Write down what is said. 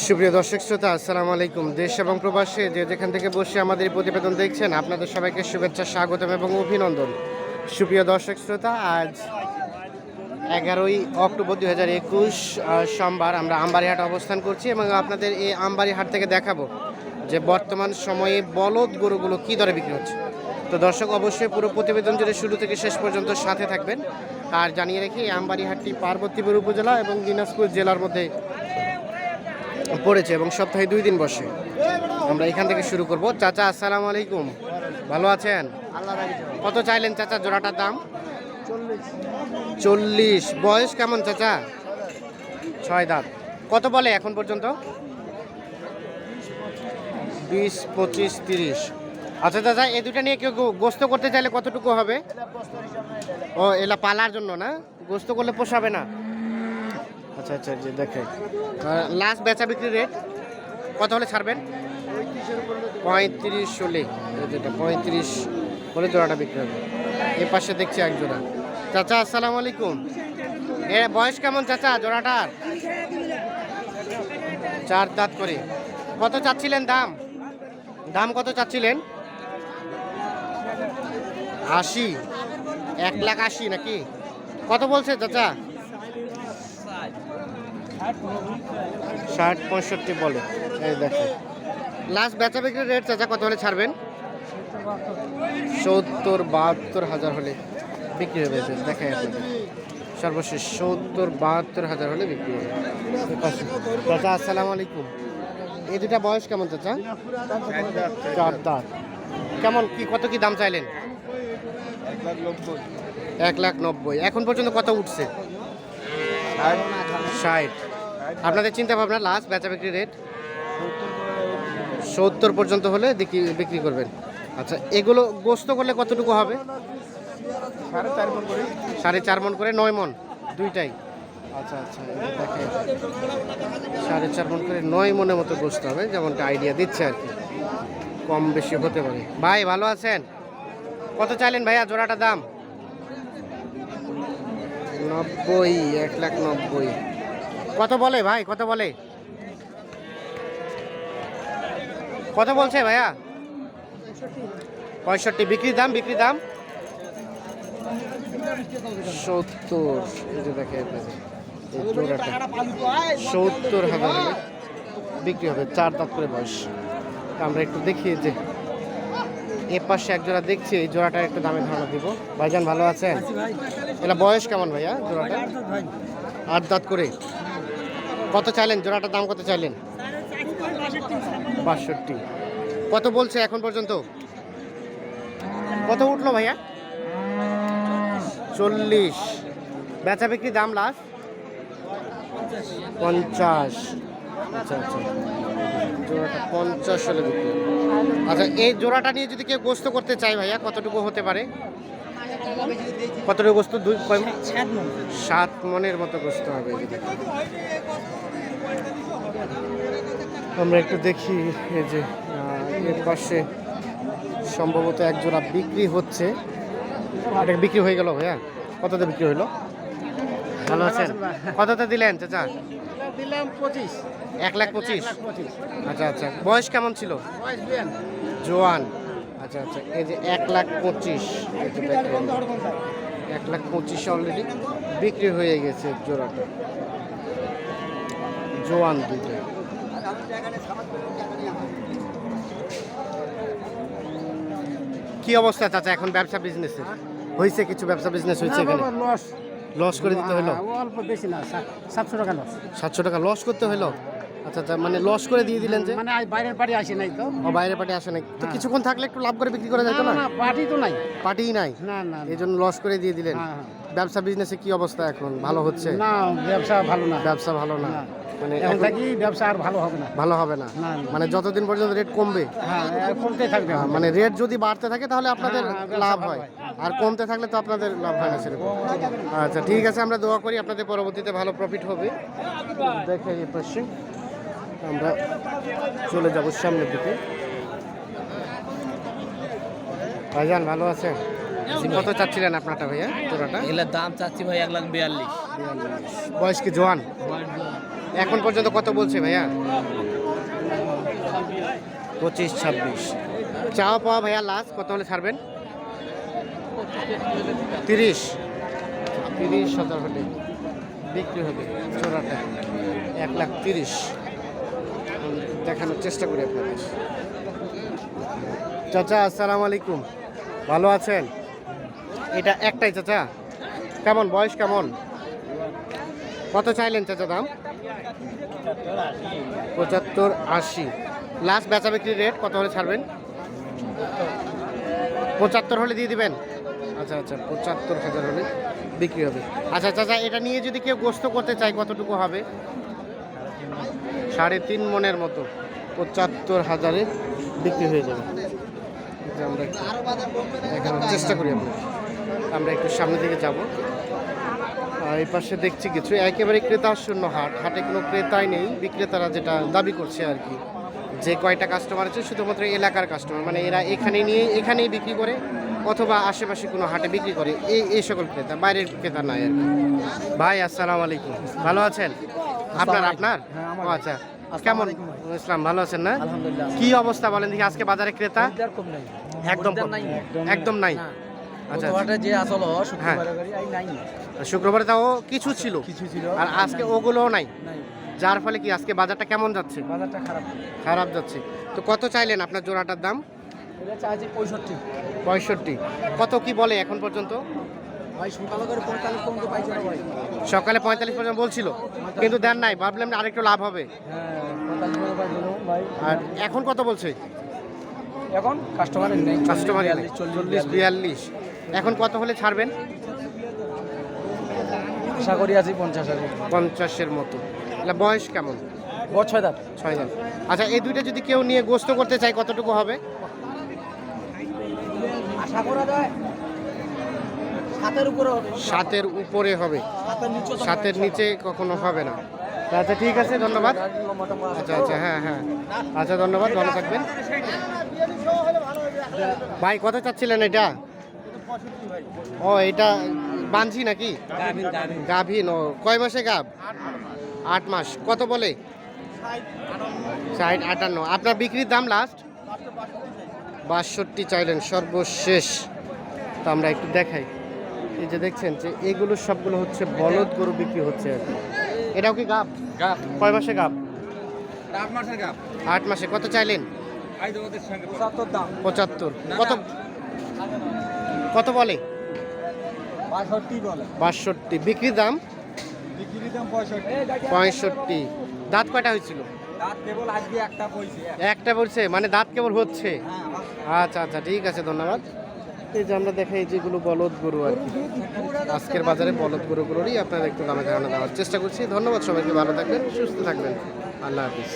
সুপ্রিয় দর্শক শ্রোতা, আসসালামু আলাইকুম। দেশ এবং প্রবাসে যে যেখান থেকে বসে আমাদের প্রতিবেদন দেখছেন, আপনাদের সবাইকে শুভেচ্ছা, স্বাগতম এবং অভিনন্দন। সুপ্রিয় দর্শক শ্রোতা, আজ এগারোই অক্টোবর দুই হাজার একুশ সোমবার আমরা আমবাড়িহাট অবস্থান করছি এবং আপনাদের এই আমবাড়িহাট থেকে দেখাবো যে বর্তমান সময়ে বলদ গরুগুলো কী দরে বিক্রি হচ্ছে। তো দর্শক, অবশ্যই পুরো প্রতিবেদন জুড়ে শুরু থেকে শেষ পর্যন্ত সাথে থাকবেন। আর জানিয়ে রেখে এই আমবাড়িহাটটি পার্বতীপুর উপজেলা এবং দিনাজপুর জেলার মধ্যে পড়েছে এবং সপ্তাহে দুই দিন বসে। আমরা এখান থেকে শুরু করব। চাচা আসসালামু আলাইকুম। ভালো আছেন? কত চাইলেন চাচা জোড়াটার দাম? চল্লিশ। বয়স কেমন চাচা? ছয় দাঁত। কত বলে এখন পর্যন্ত? বিশ পঁচিশ তিরিশ। আচ্ছা চাচা এই দুটা নিয়ে কেউ গোস্ত করতে চাইলে কতটুকু হবে? ও এলা পালার জন্য না? গোস্ত করলে পোষাবে না? আচ্ছা আচ্ছা যে দেখে। লাস্ট বেচা বিক্রি রেট কত হলে ছাড়বেন? পঁয়ত্রিশ হলে যেটা পঁয়ত্রিশ হলে জোড়াটা বিক্রি হবে। এ পাশে দেখছি এক জোড়া। চাচা, আসসালামু আলাইকুম। এ, বয়স কেমন চাচা জোড়াটার? চার দাঁত করে। কত চাচ্ছিলেন দাম? দাম কত চাচ্ছিলেন? আশি। এক লাখ আশি নাকি? কত বলছে চাচা? ষাট পঁয়ষট্টি বলে। এই দেখো লাস্ট বেচা বিক্রির রেট চাচা কত হলে ছাড়বেন? সত্তর বাহাত্তর হাজার হলে বিক্রি হবে। যে দেখাই আপনাদের। সর্বশেষ সত্তর বাহাত্তর হাজার হলে বিক্রি হবে। চাচা, আসসালামু আলাইকুম। এই দুটা বয়স কেমন চাচা? চার দাঁত কেমন, কি, কত কি দাম চাইলেন? এক লাখ নব্বই। এখন পর্যন্ত কত উঠছে? ষাট। আপনাদের চিন্তা ভাবনা লাস্ট বেচা বিক্রি রেট সত্তর পর্যন্ত হলে বিক্রি বিক্রি করবেন। আচ্ছা এগুলো গোস্ত করলে কতটুকু হবে? সাড়ে চার মন করে। নয় মন দুইটাই। আচ্ছা আচ্ছা সাড়ে চার মন করে নয় মনের মতো গোস্ত হবে যেমনটা আইডিয়া দিচ্ছে আর কি। কম বেশি হতে পারে। ভাই ভালো আছেন? কত চাইলেন ভাইয়া জোড়াটা দাম? নব্বই এক লাখ নব্বই। কত বলে ভাই কত বলে? কত বলছে ভাইয়া? পঁয়ষট্টি বিক্রির দাম বিক্রির দাম? সত্তর এই যে দেখে আপনাদের এই জোড়াটা। সত্তর হাজার বিক্রি হবে চার দাঁত করে বয়স। আমরা একটু দেখি যে এ পাশে এক জোড়া দেখছি এই জোড়াটার একটু দামে ধারণা দিব। ভাইজান ভালো আছেন? এটা বয়স কেমন ভাইয়া জোড়াটা? আট দাঁত করে? কত চাইলেন? জোড়াটার দাম কত চাইলেন? বাষট্টি। কত বলছে এখন পর্যন্ত? কত উঠল ভাইয়া? চল্লিশ। বেচা বিক্রি দাম লাস্ট? পঞ্চাশ। আচ্ছা আচ্ছা জোড়াটা পঞ্চাশ হলে বিক্রি আচ্ছা এই জোড়াটা নিয়ে যদি কেউ গোস্ত করতে চায় ভাইয়া কতটুকু হতে পারে? কতটুকু গোস্ত? দুই সাত মনের মতো গোস্ত হবে। আমরা একটু দেখি এই যে এর পাশে সম্ভবত এক জোড়া বিক্রি হচ্ছে। এটা বিক্রি হয়ে গেল ভাইয়া? কততে বিক্রি হইল? ভালো আছেন? কততে দিলেন চাচা? দিলাম পঁচিশ। এক লাখ পঁচিশ? আচ্ছা আচ্ছা। বয়স কেমন ছিল? জোয়ান। আচ্ছা আচ্ছা। এই যে এক লাখ পঁচিশ। এক লাখ পঁচিশ অলরেডি বিক্রি হয়ে গেছে জোড়াটা। জোয়ান দুটো কি অবস্থা চাচা এখন ব্যবসা বিজনেসের হয়েছে কিছু ব্যবসা বিজনেস হয়েছে এখানে? লস লস করে দিতে হলো অল্প বেশি না সাতশো টাকা লস সাতশো টাকা লস করতে হলো আচ্ছা আচ্ছা মানে লস করে দিয়ে দিলেন যে? মানে বাইরের বাড়ি আসি নাই তো। ও বাইরে পার্টি আসে নাই। তো কিছুক্ষণ থাকলে একটু লাভ করে বিক্রি করা যেত না পার্টি তো নাই। পার্টিই নাই? না না এই জন্য লস করে দিয়ে দিলেন? হ্যাঁ, ব্যবসা বিজনেসে কি অবস্থা এখন? ভালো হচ্ছে? না ব্যবসা ভালো না। ব্যবসা ভালো না। মানে এখন থাকি ব্যবসা আর ভালো হবে না। ভালো হবে না। মানে যতদিন পর্যন্ত রেট কমবে। হ্যাঁ কমতে থাকবে আহ, মানে রেট যদি বাড়তে থাকে তাহলে আপনাদের হ্যাঁ, হ্যাঁ, লাভ হয়। হয়। আর কমতে থাকলে তো আপনাদের লাভ হয় না সেরকম। আচ্ছা ঠিক আছে আমরা দোয়া করি আপনাদের পরবর্তীতে ভালো প্রফিট হবে। দেখে এই পাশে আমরা চলে যাব সামনের দিকে। ভাইজান ভালো আছেন? কত চাচ্ছিলেন আপনারটা ভাইয়া জোড়াটা? এগুলোর দাম চাচ্ছি ভাই এক লাখ বিয়াল্লিশ। বয়স কি জোয়ান? এখন পর্যন্ত কত বলছে ভাইয়া? পঁচিশ ছাব্বিশ। চাওয়া পাওয়া ভাইয়া লাস্ট কত হলে ছাড়বেন? তিরিশ। তিরিশ হাজার হলে বিক্রি হবে চোরাটা এক লাখ তিরিশ। দেখানোর চেষ্টা করি আপনাদের। চাচা আসসালামু আলাইকুম। ভালো আছেন? এটা একটাই চাচা। কেমন, বয়স কেমন? কত চাইলেন চাচা দাম? পঁচাত্তর আশি। লাস্ট বেচা বিক্রি রেট কত হলে ছাড়বেন? পঁচাত্তর হলে দিয়ে দিবেন? আচ্ছা আচ্ছা পঁচাত্তর হাজার হলে বিক্রি হবে। আচ্ছা চাচা, এটা নিয়ে যদি কেউ গোস্ত করতে চায়, কতটুকু হবে? সাড়ে তিন মনের মতো। পঁচাত্তর হাজারে বিক্রি হয়ে যাবে। আমরা চেষ্টা করি আমরা আমরা একটু সামনে দিকে যাব। আর এই পাশে দেখছি কিছু। একেবারে ক্রেতার শূন্য হাট। হাটে কোনো ক্রেতাই নেই। বিক্রেতারা যেটা দাবি করছে আর কি যে কয়টা কাস্টমার আছে শুধুমাত্র এলাকার কাস্টমার মানে এরা এখানে নিয়ে এখানেই বিক্রি করে অথবা আশেপাশে কোনো হাটে বিক্রি করে। এই এই সকল ক্রেতা বাইরের ক্রেতা নাই আর কি। ভাই আসসালামু আলাইকুম। ভালো আছেন? আপনার আপনার? হ্যাঁ, ও আচ্ছা। কেমন? ইসলাম ভালো আছেন না? কি অবস্থা বলেন দেখি আজকে বাজারে ক্রেতা? একদম নাই। একদম নাই। আচ্ছা যে আসল হ্যাঁ। শুক্রবার এই নাই। শুক্রবারে তাও কিছু ছিল কিছু ছিল। আর আজকে ওগুলোও নাই। যার ফলে কি আজকে বাজারটা কেমন যাচ্ছে? বাজারটা খারাপ। খারাপ যাচ্ছে। তো কত চাইলেন আপনার জোড়াটার দাম? এটা চাইছি পঁয়ষট্টি। পঁয়ষট্টি। কত কি বলে এখন পর্যন্ত? সকাল পঁয়তাল্লিশ পর্যন্ত বলছিল কিন্তু দেন নাই। ভাবলাম আরেকটু লাভ হবে। হ্যাঁ আর এখন কত বলছে? এখন কাস্টমারের নেই। কাস্টমার চল্লিশ বিয়াল্লিশ। এখন কত হলে ছাড়বেন? আশা করি আছি পঞ্চাশ হাজার। পঞ্চাশের মতো। এটা বয়স কেমন? বড় ছয় দাঁত। ছয় আচ্ছা এই দুইটা যদি কেউ নিয়ে গোস্ত করতে চায় কতটুকু হবে? আশা করা যায় সাতের উপরে হবে। সাতের উপরে হবে। সাতের নিচে কখনো হবে না। আচ্ছা ঠিক আছে ধন্যবাদ। আচ্ছা আচ্ছা হ্যাঁ হ্যাঁ। আচ্ছা ধন্যবাদ ভালো থাকবেন। ভাই কত চাচ্ছিলেন এটা? ও এটা বানছি নাকি? গাভীন ও কয় মাসে গাভ আট মাস। কত বলে? ষাট আটান্ন। আপনার বিক্রির দাম লাস্ট বাষট্টি চাইলেন সর্বশেষ। তো আমরা একটু দেখাই। এই যে দেখছেন যে এগুলো সবগুলো হচ্ছে বলদ গরু বিক্রি হচ্ছে আর কি। এটাও কি গাব? গাপ কয় মাসে গাব? আট মাসের গাপ আট মাসে। কত চাইলেন? পঁচাত্তর দাম। পঁচাত্তর। কত? কত বলে? বাষট্টি বলে। বিক্রির দাম? পঁয়ষট্টি। দাঁত কয়টা হয়েছিল? দাঁত কেবল আজকে একটা বলছে মানে দাঁত কেবল হচ্ছে? হ্যাঁ আচ্ছা আচ্ছা ঠিক আছে ধন্যবাদ। এই যে আমরা দেখাই যেগুলো বলদ গরু আর কি। আজকের বাজারে বলদ গরুগুলোরই আপনারা একটু দামে ধারণা দেওয়ার চেষ্টা করছি। ধন্যবাদ সবাইকে ভালো থাকবেন সুস্থ থাকবেন। আল্লাহ হাফিজ।